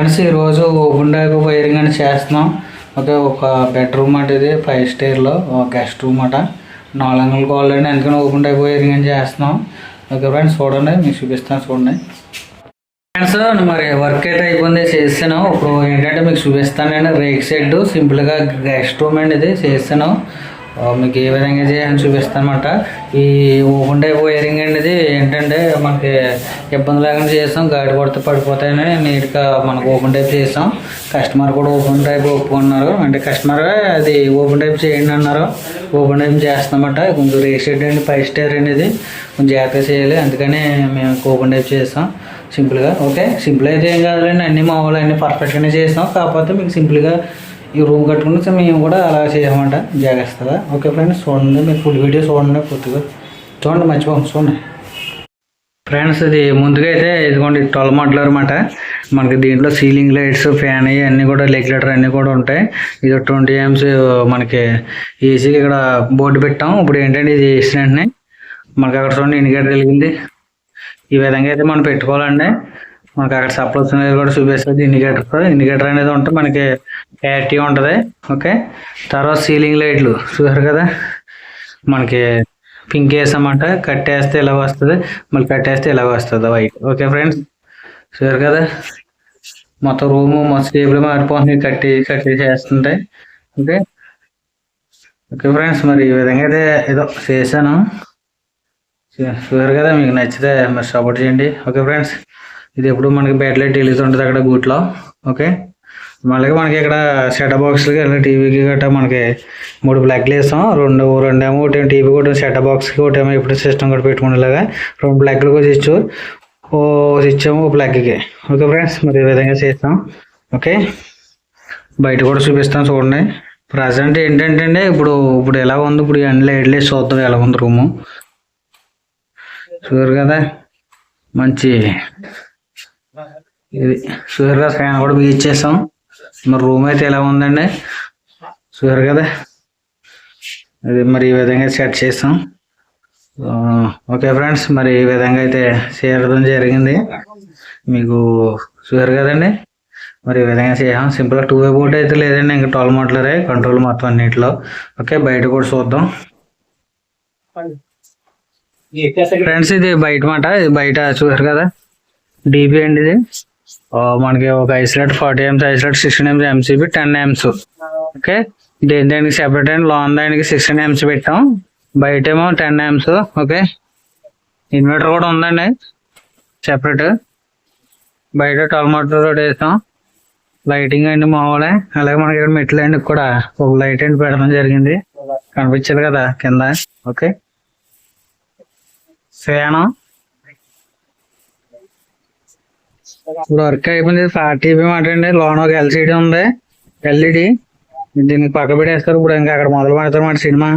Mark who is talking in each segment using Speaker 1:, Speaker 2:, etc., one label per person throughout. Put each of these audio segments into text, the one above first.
Speaker 1: Friends ఈరోజు open dock wiring అని చేస్తున్నాం. ఓకే ఒక బెడ్రూమ్ అంటే ఇది ఫైవ్ స్టేర్లో గెస్ట్ రూమ్ అట. నాలుగు వందల కాల్ అండి అందుకని ఓపెన్ టైప్ వైరింగ్ అని చేస్తున్నాం. ఓకే ఫ్రెండ్స్ చూడండి మీకు చూపిస్తాను చూడండి. ఫ్రెండ్స్ మరి వర్క్ అయితే అయిపోయింది చేస్తాను ఇప్పుడు ఏంటంటే మీకు చూపిస్తానండి రేక్ షెడ్ సింపుల్గా గెస్ట్ రూమ్ అండి ఇది చేస్తాను మీకు ఏ విధంగా చేయాలని చూపిస్తానమాట. ఈ ఓపెన్ టైప్ వైరింగ్ అనేది ఏంటంటే మనకి ఇబ్బంది లేకుండా చేస్తాం గాడి కొడితే పడిపోతాయని నీట్గా మనకు ఓపెన్ టైప్ చేస్తాం. కస్టమర్ కూడా ఓపెన్ టైప్ ఒప్పుకున్నారు అంటే కస్టమర్ అది ఓపెన్ టైప్ చేయండి అన్నారు. ఓపెన్ టైప్ చేస్తామన్నమాట కొంచెం రేక్ అండి ఫైవ్ స్టార్ అనేది. కొంచెం జాగ్రత్తగా చేయాలి. అందుకని మేము ఓపెన్ టైప్ చేస్తాం. సింపుల్గా ఓకే? సింపుల్ అయితే ఏం కాదులేండి. అన్ని మామూలు అన్నీ పర్ఫెక్ట్గానే చేస్తాం. కాకపోతే మీకు సింపుల్గా ఈ రూమ్ కట్టుకుని మేము కూడా అలా చేయమంట జాగ్రత్తగా. ఓకే ఫ్రెండ్స్ చూడండి మీరు ఫుల్ వీడియో చూడండి పూర్తిగా. చూడండి మర్చిపోండి చూడండి. ఫ్రెండ్స్ ఇది ముందుగా అయితే ఇదిగోండి ట్వెల్వ్ మోడల్ అనమాట మనకి దీంట్లో సీలింగ్ లైట్స్ ఫ్యాన్ అన్నీ కూడా లెగ్యులేటర్ అన్నీ కూడా ఉంటాయి. ఇది ట్వంటీ ఎంస్ మనకి ఏసీకి ఇక్కడ బోర్డు పెట్టాం. ఇప్పుడు ఏంటంటే ఇది వేసిన వెంటనే మనకి అక్కడ చూడండి ఇండికేటర్ వెలిగింది ఈ విధంగా అయితే మనం పెట్టుకోవాలండి. మనకి అక్కడ సప్లై కూడా చూపిస్తుంది. ఇండికేటర్ ఇండికేటర్ అనేది ఉంటే మనకి క్లారిటీ ఉంటుంది. ఓకే? తర్వాత సీలింగ్ లైట్లు చూసారు కదా? మనకి పింక్ వేసామంట కట్టేస్తే ఇలా వస్తుంది మళ్ళీ కట్టేస్తే ఇలా వస్తుంది వైట్. Okay friends? చూసారు కదా? మొత్తం రూము మొత్తం టేబుల్ మారిపోతుంది కట్టి కట్టి చేస్తుంటే. ఓకే? ఓకే ఫ్రెండ్స్ మరి ఈ విధంగా అయితే ఏదో చేశాను. చూసారు కదా? మీకు నచ్చితే మరి సపోర్ట్ చేయండి. Okay friends? ఇది ఎప్పుడు మనకి బెడ్ లైట్ ఉంటుంది అక్కడ గూట్లో ఓకే? మళ్ళీ మనకి ఇక్కడ సెట్ బాక్స్కి ఇలా టీవీకి గట్రా మనకి మూడు ప్లగ్లు వేస్తాం. రెండు రెండేమో ఒకటి టీవీ కూడా సెట్ బాక్స్కి ఒకటేమో ఇప్పుడు సిస్టమ్ కూడా పెట్టుకునేలాగా రెండు ప్లగ్లు కూడా ఇచ్చు ఓ స్విచ్ ఏమో ప్లగ్కి ఓకే ఫ్రెండ్స్ మరి ఈ విధంగా చేస్తాం. ఓకే? బయట కూడా చూపిస్తాం చూడండి. ప్రజెంట్ ఏంటంటే అండి ఇప్పుడు ఇప్పుడు ఎలా ఉంది? ఇప్పుడు అన్ని లైట్లు వేసి చూద్దాం ఎలా ఉంది రూము. షూర్ కదా? మంచి ఇది. షుగర్గా ఫ్యాన్ కూడా బిగించేసాం మరి రూమ్ అయితే ఎలా ఉందండి చూసారు కదా అది మరి ఈ విధంగా సెట్ చేస్తాం ఓకే ఫ్రెండ్స్ మరి ఈ విధంగా అయితే చేయడం జరిగింది మీకు చూసారు కదండి మరి ఈ విధంగా చేసాం సింపుల్గా టూ వే బోర్డ్ అయితే లేదండి ఇంకా టాల్ మోటలరే కంట్రోల్ మొత్తం అన్నింటిలో ఓకే బయట కూడా చూద్దాం ఫ్రెండ్స్ ఇది బయట మాట ఇది బయట చూసారు కదా డీపీ అండి ఇది మనకి ఒక isolate forty amps isolate sixteen amps MCB ten amps. Okay? దేని దానికి సెపరేట్ అండ్? లాంగ్ దానికి సిక్స్టీన్ ఎంస్ పెట్టాం. బయట ఏమో టెన్ ఎంస్. ఓకే? ఇన్వర్టర్ కూడా ఉందండి. సెపరేట్ బయట టల్ మోటర్ వేస్తాం లైటింగ్ అండి మామూలే. అలాగే మనకి ఇక్కడ మెట్లు అండి కూడా. ఒక లైట్ అండి పెడతాం జరిగింది. కనిపించదు కదా కింద. ఓకే? ఫ్యాను. ఇప్పుడు వర్క్ అయిపోయింది. టీవీ మాట అండి లోన ఒక ఎల్సిడి ఉంది. ఎల్ఈడి దీనికి పక్క పెట్టేస్తారు. ఇప్పుడు ఇంకా అక్కడ మొదలు పెడతారు మాట సినిమా.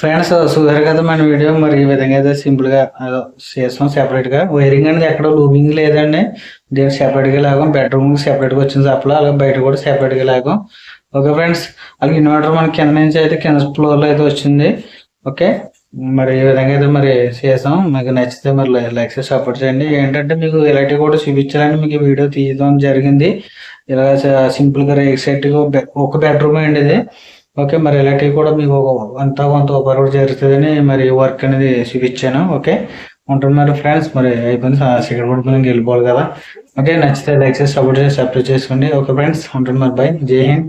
Speaker 1: ఫ్రెండ్స్ సుధర్ కదా మన వీడియో మరి ఈ విధంగా అయితే సింపుల్గా చేస్తాం సెపరేట్గా. వైరింగ్ అనేది ఎక్కడ లూమింగ్ లేదండి. దీనికి సెపరేట్గా లాగాం. బెడ్రూమ్ సెపరేట్గా వచ్చింది అప్పుడు. అలాగే బయట కూడా సెపరేట్గా లాగాం. Okay friends. అలాగే ఇన్వర్టర్ మనకి కింద నుంచి అయితే కింద ఫ్లోర్లో అయితే వచ్చింది. ఓకే. మరి ఈ విధంగా అయితే మరి చేసాం. మీకు నచ్చితే మరి లైక్ సపోర్ట్ చేయండి. ఏంటంటే మీకు ఇలాంటివి కూడా చూపించాలని మీకు వీడియో తీయడం జరిగింది. ఇలా సింపుల్గా గా ఒక బెడ్రూమ్ అండి ఇది. ఓకే మరి ఇలాంటివి కూడా మీకు అంతా కొంత ఉపయోగ జరుగుతుందని మరి వర్క్ అనేది చూపించాను. ఓకే ఉంటుంది మరి ఫ్రెండ్స్ మరి అయిపోయింది. సిగరెట్ పడుకుని వెళ్ళిపోవాలి కదా. ఓకే నచ్చితే లైక్ చేసి సపోర్ట్ చేసి సబ్స్క్రైబ్ చేసుకోండి. ఓకే ఫ్రెండ్స్ ఉంటుంది మరి. బై జై హింద్.